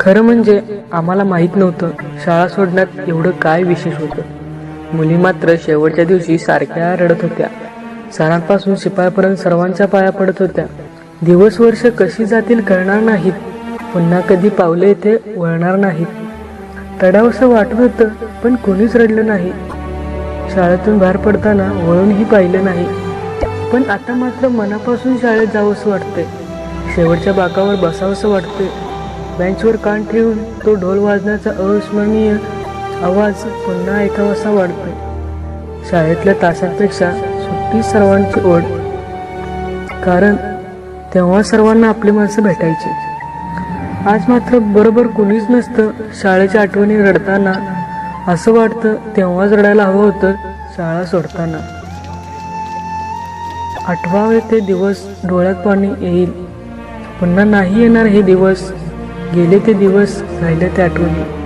खरं म्हणजे आम्हाला माहीत नव्हतं शाळा सोडण्यात एवढं काय विशेष होतं. मुली मात्र शेवटच्या दिवशी सारख्या रडत होत्या. सणांपासून शिपायापर्यंत सर्वांच्या पाया पडत होत्या. दिवस वर्ष कशी जातील कळणार नाहीत. पुन्हा कधी पावले येथे वळणार नाहीत. रडावंसं वाटत होतं पण कोणीच रडलं नाही. शाळेतून बाहेर पडताना वळूनही पाहिलं नाही. पण आता मात्र मनापासून शाळेत जावंसं वाटते शेवटच्या बाकावर बसावंसं वाटते बेंचवर कान ठेवून तो ढोल वाजण्याचा अविस्मरणीय आवाज पुन्हा ऐकावासा वाढतो शाळेतल्या तासांपेक्षा सुट्टी सर्वांची ओढ. कारण तेव्हा सर्वांना आपली माणसं भेटायची. आज मात्र बरोबर कुणीच नसतं शाळेच्या आठवणी रडताना. असं वाटतं तेव्हाच रडायला हवं होतं शाळा सोडताना. आठवावे ते दिवस डोळ्यात पाणी येईल. पुन्हा नाही येणार हे दिवस. गेले ते दिवस राहिले ते आठवणी